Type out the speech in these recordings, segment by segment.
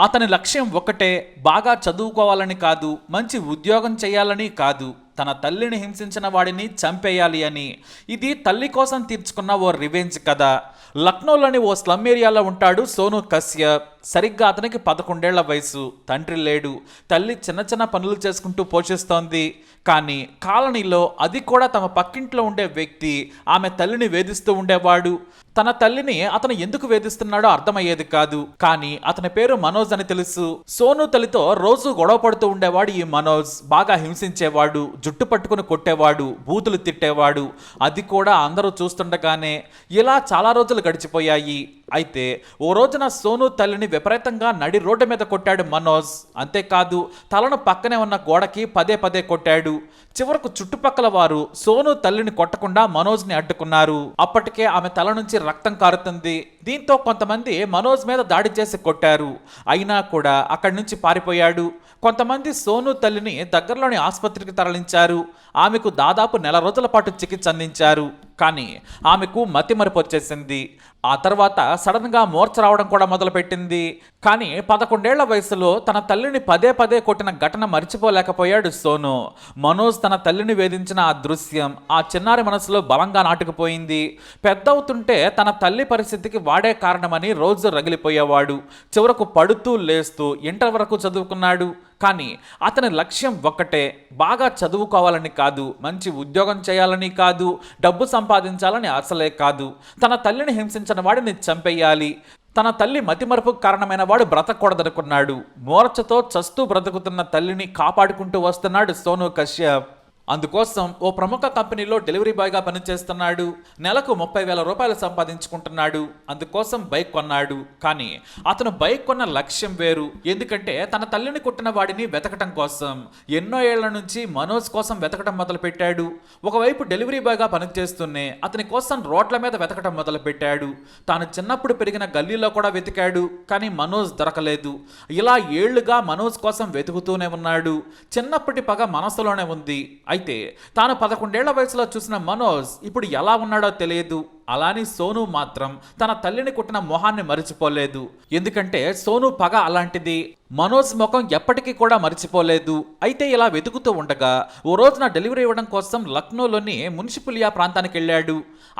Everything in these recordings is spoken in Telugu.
అతని లక్ష్యం ఒకటే బాగా చదువుకోవాలని కాదు మంచి ఉద్యోగం చేయాలని కాదు తన తల్లిని హింసించిన వాడిని చంపేయాలి అని. ఇది తల్లి కోసం తీర్చుకున్న ఓ రివెంజ్ కథ. లక్నోలోని ఓ స్లమ్ ఏరియాలో ఉంటాడు సోను కశ్యప్. సరిగ్గా అతనికి పదకొండేళ్ళ వయసు. తండ్రి లేడు. తల్లి చిన్న చిన్న పనులు చేసుకుంటూ పోషిస్తోంది. కానీ కాలనీలో అది కూడా తమ పక్కింట్లో ఉండే వ్యక్తి ఆమె తల్లిని వేధిస్తూ ఉండేవాడు. తన తల్లిని అతను ఎందుకు వేధిస్తున్నాడో అర్థమయ్యేది కాదు. కానీ అతని పేరు మనోజ్ అని తెలుసు. సోను తల్లితో రోజు గొడవ పడుతూ ఉండేవాడు ఈ మనోజ్. బాగా హింసించేవాడు జుట్టు పట్టుకుని కొట్టేవాడు బూతులు తిట్టేవాడు. అది కూడా అందరూ చూస్తుండగానే ఇలా చాలా రోజులు గడిచిపోయాయి. అయితే ఓ రోజున సోను తల్లిని విపరీతంగా నడి రోడ్డు మీద కొట్టాడు మనోజ్. అంతేకాదు తలను పక్కనే ఉన్న గోడకి పదే పదే కొట్టాడు. చివరకు చుట్టుపక్కల వారు సోను తల్లిని కొట్టకుండా మనోజ్ని అడ్డుకున్నారు. అప్పటికే ఆమె తల నుంచి రక్తం కారుతుంది. దీంతో కొంతమంది మనోజ్ మీద దాడి చేసి కొట్టారు. అయినా కూడా అక్కడి నుంచి పారిపోయాడు. కొంతమంది సోను తల్లిని దగ్గరలోని ఆసుపత్రికి తరలించారు. ఆమెకు దాదాపు నెల రోజుల పాటు చికిత్స అందించారు. కానీ ఆమెకు మతి వచ్చేసింది. ఆ తర్వాత సడన్గా మూర్చ రావడం కూడా మొదలుపెట్టింది. కానీ పదకొండేళ్ళ వయసులో తన తల్లిని పదే పదే కొట్టిన ఘటన మర్చిపోలేకపోయాడు సోను. మనోజ్ తన తల్లిని వేధించిన ఆ దృశ్యం ఆ చిన్నారి మనసులో బలంగా నాటుకుపోయింది. పెద్దవుతుంటే తన తల్లి పరిస్థితికి వాడే కారణమని రోజు రగిలిపోయేవాడు. చివరకు పడుతూ లేస్తూ ఇంటర్ వరకు చదువుకున్నాడు. కానీ అతని లక్ష్యం ఒక్కటే బాగా చదువుకోవాలని కాదు మంచి ఉద్యోగం చేయాలని కాదు డబ్బు సంపాదించాలని ఆశలే కాదు. తన తల్లిని హింసించిన వాడిని చంపేయాలి. తన తల్లి మతిమరుపుకు కారణమైన వాడు బ్రతకూడదనుకున్నాడు. మోర్చతో చస్తూ బ్రతుకుతున్న తల్లిని కాపాడుకుంటూ వస్తున్నాడు సోను కశ్యప్. అందుకోసం ఓ ప్రముఖ కంపెనీలో డెలివరీ బాయ్గా పనిచేస్తున్నాడు. నెలకు ముప్పై వేల రూపాయలు సంపాదించుకుంటున్నాడు. అందుకోసం బైక్ కొన్నాడు. కానీ అతను బైక్ కొన్న లక్ష్యం వేరు. ఎందుకంటే తన తల్లిని కుట్టిన వాడిని వెతకటం కోసం. ఎన్నో ఏళ్ళ నుంచి మనోజ్ కోసం వెతకటం మొదలుపెట్టాడు. ఒకవైపు డెలివరీ బాయ్గా పనిచేస్తూనే అతని కోసం రోడ్ల మీద వెతకటం మొదలుపెట్టాడు. తాను చిన్నప్పుడు పెరిగిన గల్లీలో కూడా వెతికాడు. కానీ మనోజ్ దొరకలేదు. ఇలా ఏళ్ళుగా మనోజ్ కోసం వెతుకుతూనే ఉన్నాడు. చిన్నప్పటి పగ మనసులోనే ఉంది. అయితే తాను పదకొండేళ్ళ వయసులో చూసిన మనోజ్ ఇప్పుడు ఎలా ఉన్నాడో తెలియదు. అలానే సోను మాత్రం తన తల్లిని కుట్టిన మొహాన్ని మరిచిపోలేదు. ఎందుకంటే సోను పగ అలాంటిది. మనోజ్ ముఖం ఎప్పటికీ కూడా మరిచిపోలేదు. అయితే ఇలా వెతుకుతూ ఉండగా ఓ రోజున డెలివరీ ఇవ్వడం కోసం లక్నోలోని మున్సిపులియా ప్రాంతానికి వెళ్ళాడు.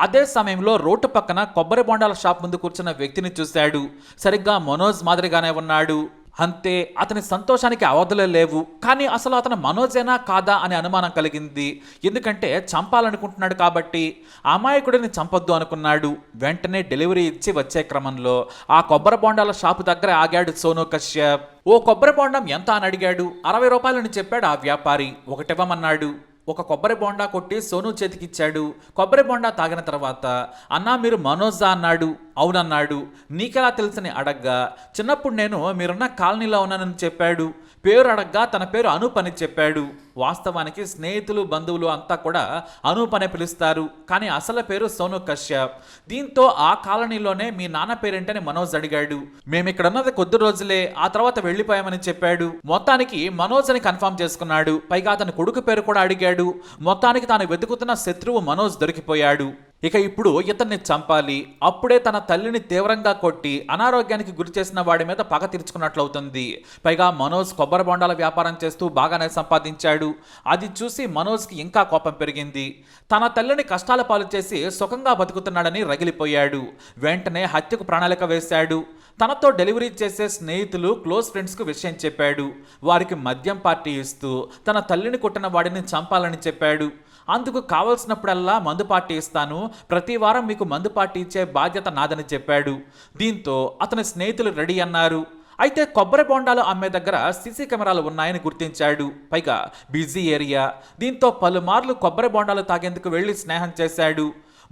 అదే సమయంలో రోడ్డు పక్కన కొబ్బరి బొండాల షాప్ ముందు కూర్చున్న వ్యక్తిని చూశాడు. సరిగ్గా మనోజ్ మాదిరిగానే ఉన్నాడు. అంతే అతని సంతోషానికి అవధులు లేవు. కానీ అసలు అతను మనోజేనా కాదా అనే అనుమానం కలిగింది. ఎందుకంటే చంపాలనుకుంటున్నాడు కాబట్టి అమాయకుడిని చంపొద్దు అనుకున్నాడు. వెంటనే డెలివరీ ఇచ్చి వచ్చే క్రమంలో ఆ కొబ్బరి బొండాల షాపు దగ్గర ఆగాడు సోను కశ్యప్. ఓ కొబ్బరి బొండం ఎంత అని అడిగాడు. అరవై రూపాయలని చెప్పాడు ఆ వ్యాపారి. ఒకటివ్వమన్నాడు. ఒక కొబ్బరి బొండా కొట్టి సోను చేతికిచ్చాడు. కొబ్బరి బొండా తాగిన తర్వాత అన్నా మీరు మనోజా అన్నాడు. అవునన్నాడు. నీకెలా తెలుసని అడగ్గా. చిన్నప్పుడు నేను మీరున్న కాలనీలో ఉన్నానని చెప్పాడు. పేరు అడగ్గా తన పేరు అనూప్ అని చెప్పాడు. వాస్తవానికి స్నేహితులు బంధువులు అంతా కూడా అనూప్ అని పిలుస్తారు. కానీ అసలు పేరు సోను కశ్యప్. దీంతో ఆ కాలనీలోనే మీ నాన్న పేరేంటని మనోజ్ అడిగాడు. మేము ఇక్కడ ఉన్నది కొద్ది రోజులే ఆ తర్వాత వెళ్ళిపోయామని చెప్పాడు. మొత్తానికి మనోజ్ అని కన్ఫర్మ్ చేసుకున్నాడు. పైగా అతని కొడుకు పేరు కూడా అడిగాడు. మొత్తానికి తాను వెతుకుతున్న శత్రువు మనోజ్ దొరికిపోయాడు. ఇక ఇప్పుడు ఇతన్ని చంపాలి అప్పుడే తన తల్లిని తీవ్రంగా కొట్టి అనారోగ్యానికి గురి చేసిన వాడి మీద పగ తీర్చుకున్నట్లవుతుంది. పైగా మనోజ్ కొబ్బరి బొండాల వ్యాపారం చేస్తూ బాగానే సంపాదించాడు. అది చూసి మనోజ్కి ఇంకా కోపం పెరిగింది. తన తల్లిని కష్టాల పాలు చేసి సుఖంగా బతుకుతున్నాడని రగిలిపోయాడు. వెంటనే హత్యకు ప్రణాళిక వేశాడు. తనతో డెలివరీ చేసే స్నేహితులు క్లోజ్ ఫ్రెండ్స్కు విషయం చెప్పాడు. వారికి మద్యం పార్టీ ఇస్తూ తన తల్లిని కొట్టిన వాడిని చంపాలని చెప్పాడు. అందుకు కావలసినప్పుడల్లా మందు పార్టీ ఇస్తాను ప్రతి వారం మీకు మందు పార్టీ ఇచ్చే బాధ్యత నాదని చెప్పాడు. దీంతో అతని స్నేహితులు రెడీ అన్నారు. అయితే కొబ్బరి బొండాలు అమ్మే దగ్గర సీసీ కెమెరాలు ఉన్నాయని గుర్తించాడు. పైగా బిజీ ఏరియా. దీంతో పలుమార్లు కొబ్బరి బొండాలు తాగేందుకు వెళ్ళి స్నేహం చేశాడు.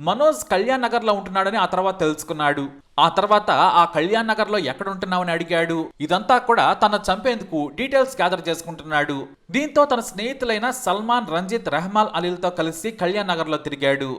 మనోజ్ కళ్యాణ్ నగర్లో ఉంటున్నాడని ఆ తర్వాత తెలుసుకున్నాడు. ఆ తర్వాత ఆ కళ్యాణ్ నగర్లో ఎక్కడ ఉంటున్నావని అడిగాడు. ఇదంతా కూడా తన చంపేందుకు డీటెయిల్స్ గ్యాదర్ చేసుకుంటున్నాడు. దీంతో తన స్నేహితులైన సల్మాన్ రంజిత్ రెహమాల్ అలీలతో కలిసి కళ్యాణ్ నగర్లో తిరిగాడు.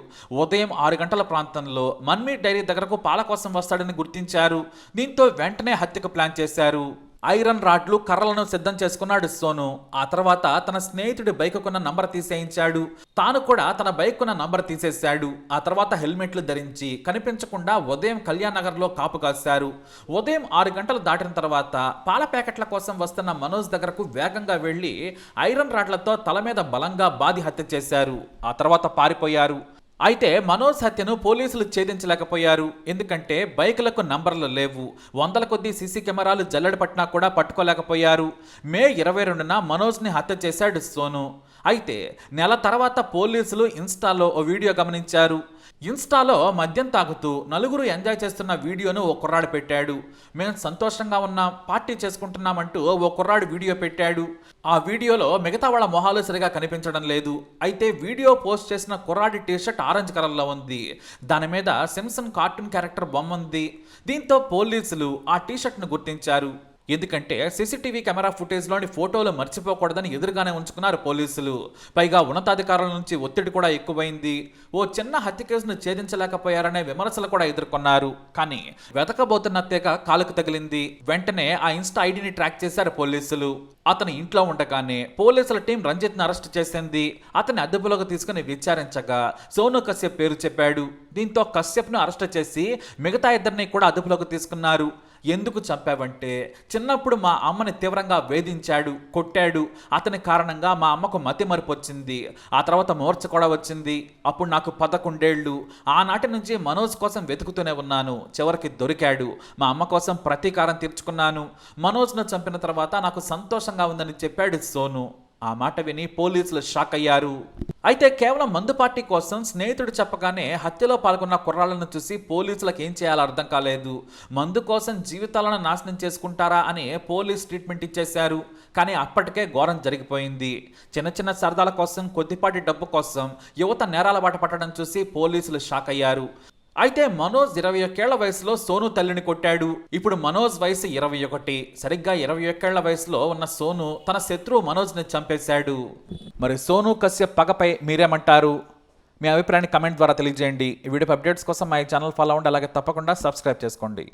ఉదయం ఆరు గంటల ప్రాంతంలో మన్మీ డైరీ దగ్గరకు పాల కోసం వస్తాడని గుర్తించారు. దీంతో వెంటనే హత్యకు ప్లాన్ చేశారు. ఐరన్ రాడ్లు కర్రలను సిద్ధం చేసుకున్నాడు సోను. ఆ తర్వాత తన స్నేహితుడి బైక్ కొన్న నంబర్ తీసేయించాడు. తాను కూడా తన బైక్ కొన్న నంబర్ తీసేశాడు. ఆ తర్వాత హెల్మెట్లు ధరించి కనిపించకుండా ఉదయం కళ్యాణ్ నగర్లో కాపు కాశారు. ఉదయం ఆరు గంటలు దాటిన తర్వాత పాల ప్యాకెట్ల కోసం వస్తున్న మనోజ్ దగ్గరకు వేగంగా వెళ్ళి ఐరన్ రాడ్లతో తల మీద బలంగా బాది హత్య చేశారు. ఆ తర్వాత పారిపోయారు. అయితే మనోజ్ హత్యను పోలీసులు ఛేదించలేకపోయారు. ఎందుకంటే బైకులకు నంబర్లు లేవు. వందల కొద్దీ సీసీ కెమెరాలు జల్లెడ కూడా పట్టుకోలేకపోయారు. మే ఇరవై రెండున మనోజ్ని హత్య చేశాడు సోను. అయితే నెల తర్వాత పోలీసులు ఇన్స్టాలో ఓ వీడియో గమనించారు. ఇన్స్టాలో మద్యం తాగుతూ నలుగురు ఎంజాయ్ చేస్తున్న వీడియోను ఓ కుర్రాడు పెట్టాడు. మేము సంతోషంగా ఉన్నాం పార్టీ చేసుకుంటున్నామంటూ ఓ కుర్రాడు వీడియో పెట్టాడు. ఆ వీడియోలో మిగతా వాళ్ళ మొహాలు సరిగా కనిపించడం లేదు. అయితే వీడియో పోస్ట్ చేసిన కుర్రాడి టీషర్ట్ ఆరెంజ్ కలర్లో ఉంది. దాని మీద సిమ్సన్ కార్టూన్ క్యారెక్టర్ బొమ్మ ఉంది. దీంతో పోలీసులు ఆ టీషర్ట్ను గుర్తించారు. ఎందుకంటే సీసీటీవీ కెమెరా ఫుటేజ్లోని ఫోటోలు మర్చిపోకూడదని ఎదురుగానే ఉంచుకున్నారు పోలీసులు. పైగా ఉన్నతాధికారుల నుంచి ఒత్తిడి కూడా ఎక్కువైంది. ఓ చిన్న హత్య కేసును ఛేదించలేకపోయారనే విమర్శలు కూడా ఎదుర్కొన్నారు. కానీ వెతకబోతున్న తెగ కాలుకు తగిలింది. వెంటనే ఆ ఇన్స్టా ఐడిని ట్రాక్ చేశారు పోలీసులు. అతని ఇంట్లో ఉండగానే పోలీసుల టీం రంజిత్ను అరెస్ట్ చేసింది. అతని అదుపులోకి తీసుకుని విచారించగా సోను కశ్యప్ పేరు చెప్పాడు. దీంతో కశ్యప్ను అరెస్ట్ చేసి మిగతా ఇద్దరిని కూడా అదుపులోకి తీసుకున్నారు. ఎందుకు చంపావంటే చిన్నప్పుడు మా అమ్మని తీవ్రంగా వేధించాడు కొట్టాడు. అతని కారణంగా మా అమ్మకు మతి మరుపు వచ్చింది. ఆ తర్వాత మూర్ఛ కూడా వచ్చింది. అప్పుడు నాకు పదకొండేళ్ళు. ఆనాటి నుంచి మనోజ్ కోసం వెతుకుతూనే ఉన్నాను. చివరికి దొరికాడు. మా అమ్మ కోసం ప్రతీకారం తీర్చుకున్నాను. మనోజ్ను చంపిన తర్వాత నాకు సంతోషంగా ఉందని చెప్పాడు సోను. ఆ మాట విని పోలీసులు షాక్ అయ్యారు. అయితే కేవలం మందు పార్టీ కోసం స్నేహితుడు చెప్పగానే హత్యలో పాల్గొన్న కుర్రాళ్ళను చూసి పోలీసులకు ఏం చేయాలో అర్థం కాలేదు. మందు కోసం జీవితాలను నాశనం చేసుకుంటారా అని పోలీస్ ట్రీట్మెంట్ ఇచ్చేశారు. కానీ అప్పటికే ఘోరం జరిగిపోయింది. చిన్న చిన్న సరదాల కోసం కొద్దిపాటి డబ్బు కోసం యువత నేరాల బాట పట్టడం చూసి పోలీసులు షాక్ అయ్యారు. అయితే మనోజ్ ఇరవై ఒక్కేళ్ళ వయసులో సోను తల్లిని కొట్టాడు. ఇప్పుడు మనోజ్ వయసు ఇరవై ఒకటి సరిగ్గా ఇరవై ఒక్కేళ్ళ వయసులో ఉన్న సోను తన శత్రువు మనోజ్ని చంపేశాడు. మరి సోను కశ్యప్ పగపై మీరేమంటారు? మీ అభిప్రాయాన్ని కమెంట్ ద్వారా తెలియజేయండి. ఈ వీడియో అప్డేట్స్ కోసం మా ఛానల్ ఫాలో అవ్వండి. అలాగే తప్పకుండా సబ్స్క్రైబ్ చేసుకోండి.